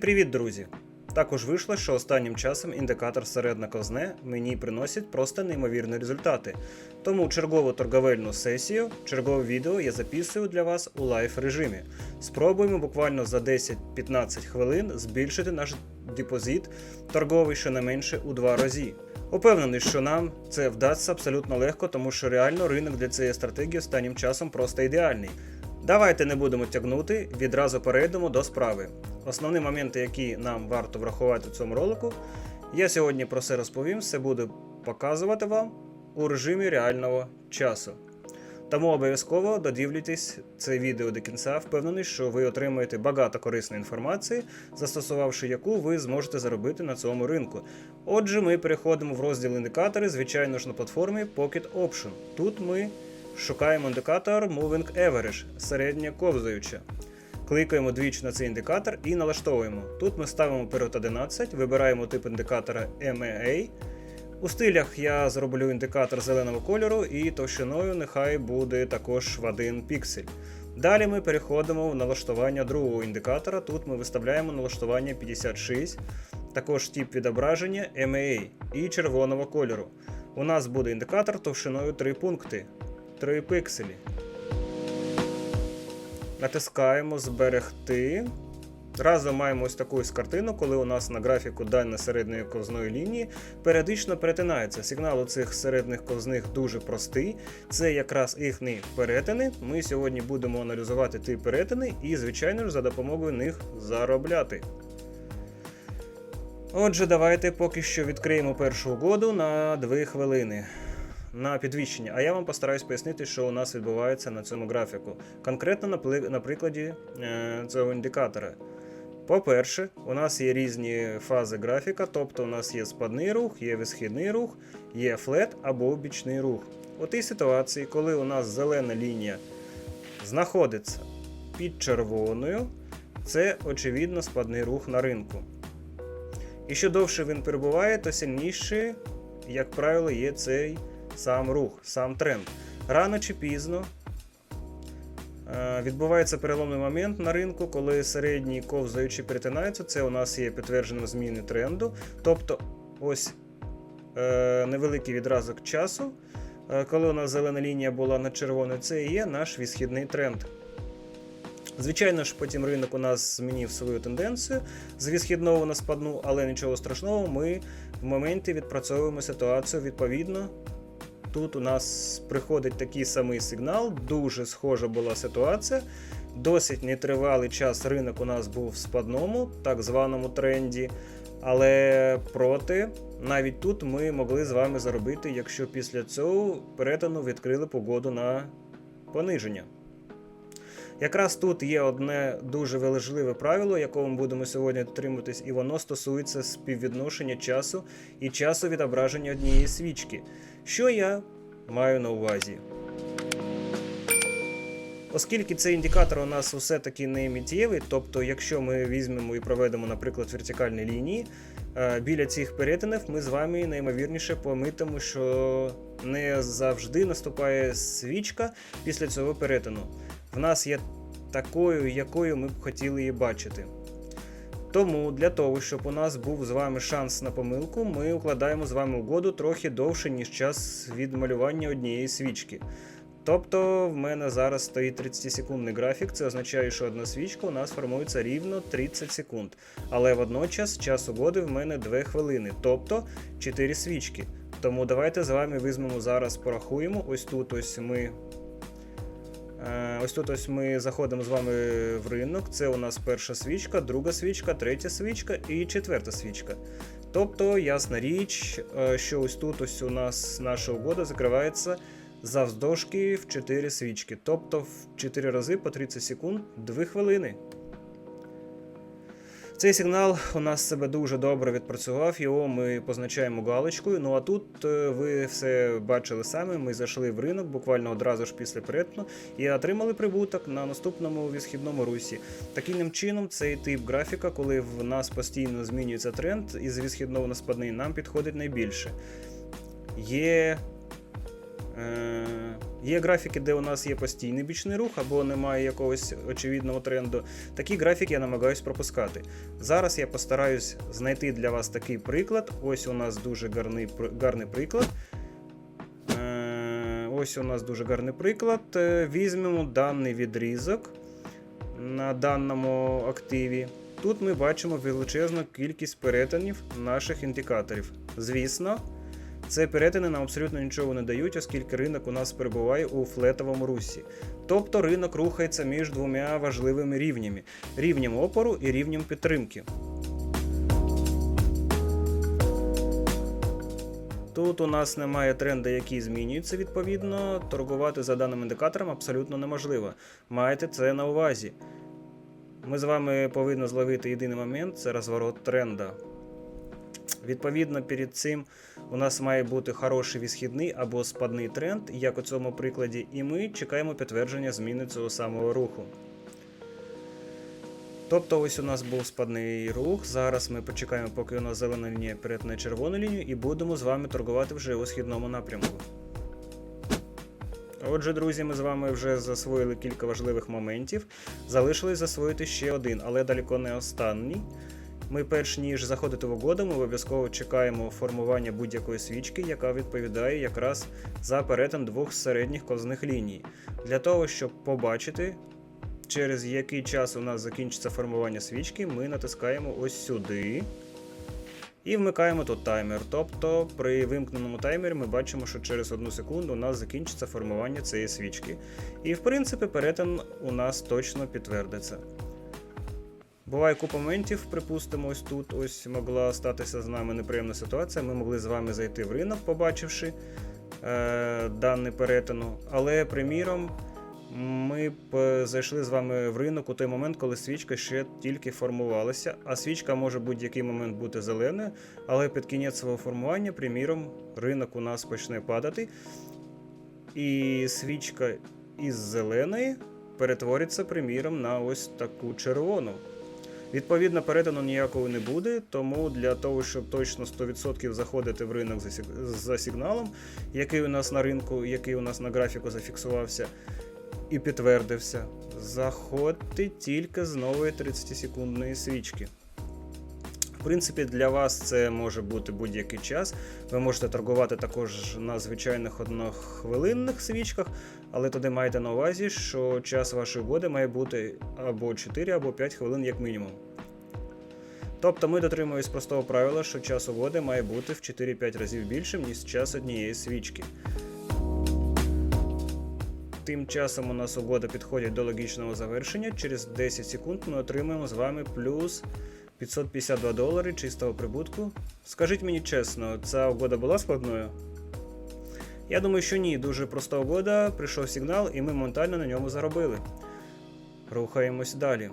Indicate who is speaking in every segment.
Speaker 1: Привіт, друзі! Також вийшло, що останнім часом індикатор середна ковзне мені приносить просто неймовірні результати. Тому чергову торговельну сесію, чергове відео я записую для вас у лайв режимі. Спробуємо буквально за 10-15 хвилин збільшити наш депозит торговий щонайменше у два рази. Упевнений, що нам це вдасться абсолютно легко, тому що реально ринок для цієї стратегії останнім часом просто ідеальний. Давайте не будемо тягнути, відразу перейдемо до справи. Основні моменти, які нам варто врахувати в цьому ролику, я сьогодні про це розповім, все буду показувати вам у режимі реального часу. Тому обов'язково додивлюйтесь це відео до кінця, впевнений, що ви отримаєте багато корисної інформації, застосувавши яку ви зможете заробити на цьому ринку. Отже, ми переходимо в розділ індикатори, звичайно ж на платформі Pocket Option. Тут ми шукаємо індикатор Moving Average, середня ковзаюча. Кликаємо двічі на цей індикатор і налаштовуємо. Тут ми ставимо період 11, вибираємо тип індикатора MEA. У стилях я зроблю індикатор зеленого кольору і товщиною нехай буде також в 1 піксель. Далі ми переходимо в налаштування другого індикатора. Тут ми виставляємо налаштування 56, також тип відображення MEA і червоного кольору. У нас буде індикатор товщиною 3 пункти, 3 пікселі. Натискаємо зберегти. Разом маємо ось таку ось картину, коли у нас на графіку дані середньої ковзної лінії періодично перетинається. Сигнал у цих середніх ковзних дуже простий. Це якраз їхні перетини. Ми сьогодні будемо аналізувати ті перетини і, звичайно ж, за допомогою них заробляти. Отже, давайте поки що відкриємо першу угоду на 2 хвилини на підвищення. А я вам постараюсь пояснити, що у нас відбувається на цьому графіку. Конкретно на, прикладі е, цього індикатора. По-перше, у нас є різні фази графіка, тобто у нас є спадний рух, є висхідний рух, є флет або бічний рух. У тій ситуації, коли у нас зелена лінія знаходиться під червоною, це очевидно спадний рух на ринку. І що довше він перебуває, то сильніше, як правило, є цей сам рух, сам тренд. Рано чи пізно е, відбувається переломний момент на ринку, коли середні ковзаючі перетинаються. Це у нас є підтверджено зміни тренду. Тобто, ось е, невеликий відразок часу, е, коли у нас зелена лінія була на червоною, це і є наш відхідний тренд. Звичайно ж, потім ринок у нас змінив свою тенденцію з відхідного на спадну, але нічого страшного, ми в моменті відпрацьовуємо ситуацію відповідно. Тут у нас приходить такий самий сигнал, дуже схожа була ситуація. Досить нетривалий час ринок у нас був в спадному, так званому тренді. Але проти, навіть тут ми могли з вами заробити, якщо після цього перетину відкрили погоду на пониження. Якраз тут є одне дуже важливе правило, якого ми будемо сьогодні дотримуватись, і воно стосується співвідношення часу і часу відображення однієї свічки. Що я маю на увазі? Оскільки цей індикатор у нас все-таки не миттєвий, тобто, якщо ми візьмемо і проведемо, наприклад, вертикальні лінії, е, біля цих перетинів ми з вами наймовірніше помітимо, що не завжди наступає свічка після цього перетину. В нас є такою, якою ми б хотіли її бачити. Тому для того, щоб у нас був з вами шанс на помилку, ми укладаємо з вами угоду трохи довше, ніж час від малювання однієї свічки. Тобто в мене зараз стоїть 30-секундний графік, це означає, що одна свічка у нас формується рівно 30 секунд. Але водночас час угоди в мене 2 хвилини, тобто 4 свічки. Тому давайте з вами візьмемо зараз, порахуємо. Ось тут ось ми Е, Ось тут ось ми заходимо з вами в ринок. Це у нас перша свічка, друга свічка, третя свічка і четверта свічка. Тобто, ясна річ, е, що ось тут ось у нас наша угода закривається завдовжки в 4 свічки. Тобто в 4 рази по 30 секунд 2 хвилини. Цей сигнал у нас себе дуже добре відпрацював, його ми позначаємо галочкою. Ну а тут е, ви все бачили самі, ми зайшли в ринок буквально одразу ж після перетину і отримали прибуток на наступному відхідному русі. Таким чином, цей тип графіка, коли в нас постійно змінюється тренд із відхідного на спадний, нам підходить найбільше. Є. Е, Є графіки, де у нас є постійний бічний рух або немає якогось очевидного тренду. Такі графіки я намагаюсь пропускати. Зараз я постараюсь знайти для вас такий приклад. Ось у нас дуже гарний, гарний приклад. Е, Ось у нас дуже гарний приклад. Е, Візьмемо даний відрізок на даному активі. Тут ми бачимо величезну кількість перетинів наших індикаторів. Звісно, це перетини нам абсолютно нічого не дають, оскільки ринок у нас перебуває у флетовому русі. Тобто ринок рухається між двома важливими рівнями: рівнем опору і рівнем підтримки. Тут у нас немає тренду, який змінюється відповідно. Торгувати за даним індикатором абсолютно неможливо. Маєте це на увазі. Ми з вами повинні зловити єдиний момент це розворот тренда. Відповідно, перед цим у нас має бути хороший висхідний або спадний тренд, як у цьому прикладі, і ми чекаємо підтвердження зміни цього самого руху. Тобто, ось у нас був спадний рух. Зараз ми почекаємо, поки у нас зелена лінія перетне червону лінію, і будемо з вами торгувати вже у східному напрямку. Отже, друзі, ми з вами вже засвоїли кілька важливих моментів. Залишилось засвоїти ще один, але далеко не останній. Ми, перш ніж заходити в угоду, ми обов'язково чекаємо формування будь-якої свічки, яка відповідає якраз за перетин двох середніх ковзних ліній. Для того, щоб побачити, через який час у нас закінчиться формування свічки, ми натискаємо ось сюди. І вмикаємо тут таймер. Тобто при вимкненому таймері ми бачимо, що через одну секунду у нас закінчиться формування цієї свічки. І в принципі перетин у нас точно підтвердиться. Буває купа моментів, припустимо, ось тут ось могла статися з нами неприємна ситуація. Ми могли з вами зайти в ринок, побачивши е, даний перетину. Але, приміром, ми б зайшли з вами в ринок у той момент, коли свічка ще тільки формувалася. А свічка може будь-який момент бути зеленою, але під кінець свого формування, приміром, ринок у нас почне падати. І свічка із зеленої перетвориться, приміром, на ось таку червону. Відповідно, перетину ніякого не буде, тому для того, щоб точно 100% заходити в ринок за, сиг- за сигналом, який у нас на ринку, який у нас на графіку зафіксувався і підтвердився, заходьте тільки з нової 30-секундної свічки. В принципі, для вас це може бути будь-який час. Ви можете торгувати також на звичайних однохвилинних свічках, але тоді майте на увазі, що час вашої угоди має бути або 4, або 5 хвилин як мінімум. Тобто ми дотримуємось простого правила, що час угоди має бути в 4-5 разів більшим, ніж час однієї свічки. Тим часом у нас угода підходить до логічного завершення. Через 10 секунд ми отримаємо з вами плюс 552 долари чистого прибутку. Скажіть мені чесно, ця угода була складною? Я думаю, що ні. Дуже проста угода, прийшов сигнал, і ми моментально на ньому заробили. Рухаємось далі.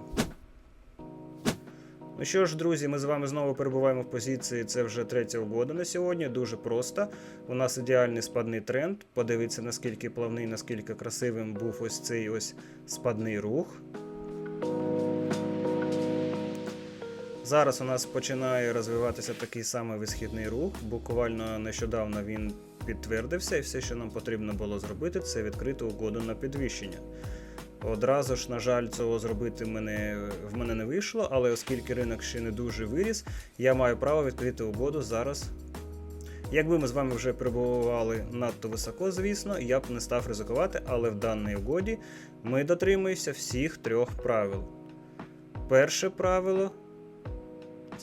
Speaker 1: Ну що ж, друзі, ми з вами знову перебуваємо в позиції. Це вже третя угода на сьогодні. Дуже просто. У нас ідеальний спадний тренд. Подивіться, наскільки плавний, наскільки красивим був ось цей ось спадний рух. Зараз у нас починає розвиватися такий самий висхідний рух. Буквально нещодавно він підтвердився, і все, що нам потрібно було зробити, це відкрити угоду на підвищення. Одразу ж, на жаль, цього зробити мене, в мене не вийшло, але оскільки ринок ще не дуже виріс, я маю право відкрити угоду зараз. Якби ми з вами вже перебували надто високо, звісно, я б не став ризикувати, але в даній угоді ми дотримуємося всіх трьох правил. Перше правило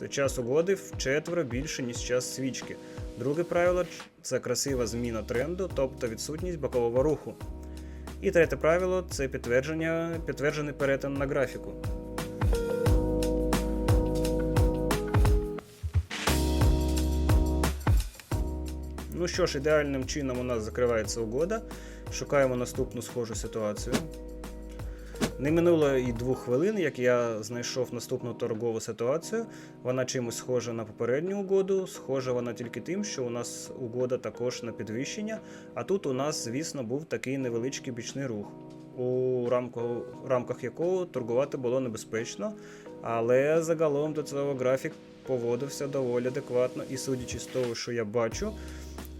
Speaker 1: це час угоди вчетверо більше, ніж час свічки. Друге правило це красива зміна тренду, тобто відсутність бокового руху. І третє правило це підтвердження, підтверджений перетин на графіку. Ну що ж, ідеальним чином у нас закривається угода. Шукаємо наступну схожу ситуацію. Не минуло і двох хвилин, як я знайшов наступну торгову ситуацію. Вона чимось схожа на попередню угоду. Схожа вона тільки тим, що у нас угода також на підвищення. А тут у нас, звісно, був такий невеличкий бічний рух, у рамку, рамках якого торгувати було небезпечно. Але загалом до цього графік поводився доволі адекватно. І судячи з того, що я бачу,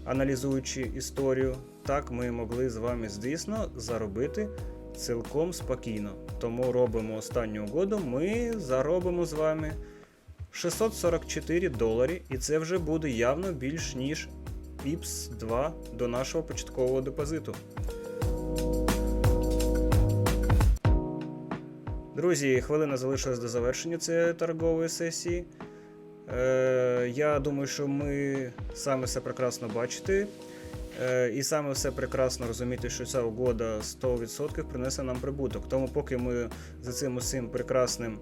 Speaker 1: аналізуючи історію, так ми могли з вами, звісно, заробити цілком спокійно. Тому робимо останню угоду. Ми заробимо з вами 644 доларі, і це вже буде явно більш ніж PIPS 2 до нашого початкового депозиту. Друзі, хвилина залишилась до завершення цієї торгової сесії. Е, я думаю, що ми саме все прекрасно бачите. Е, і саме все прекрасно розуміти, що ця угода 100% принесе нам прибуток. Тому, поки ми за цим усім прекрасним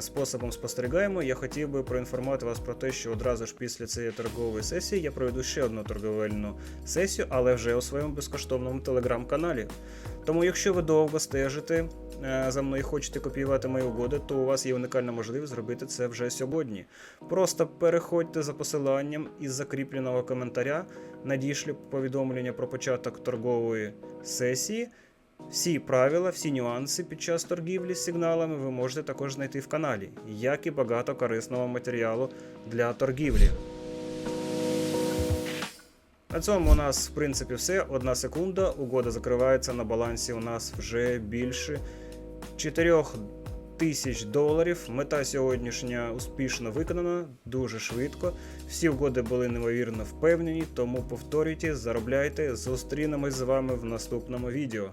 Speaker 1: способом спостерігаємо, я хотів би проінформувати вас про те, що одразу ж після цієї торгової сесії я проведу ще одну торговельну сесію, але вже у своєму безкоштовному телеграм-каналі. Тому, якщо ви довго стежите е, за мною і хочете копіювати мої угоди, то у вас є унікальна можливість зробити це вже сьогодні. Просто переходьте за посиланням із закріпленого коментаря, надішлю повідомлення про початок торгової сесії. Всі правила, всі нюанси під час торгівлі з сигналами ви можете також знайти в каналі, як і багато корисного матеріалу для торгівлі. На цьому у нас, в принципі, все. Одна секунда. Угода закривається на балансі. У нас вже більше 4 тисяч доларів. Мета сьогоднішня успішно виконана, дуже швидко. Всі угоди були неймовірно впевнені, тому повторюйте, заробляйте. Зустрінемось з вами в наступному відео.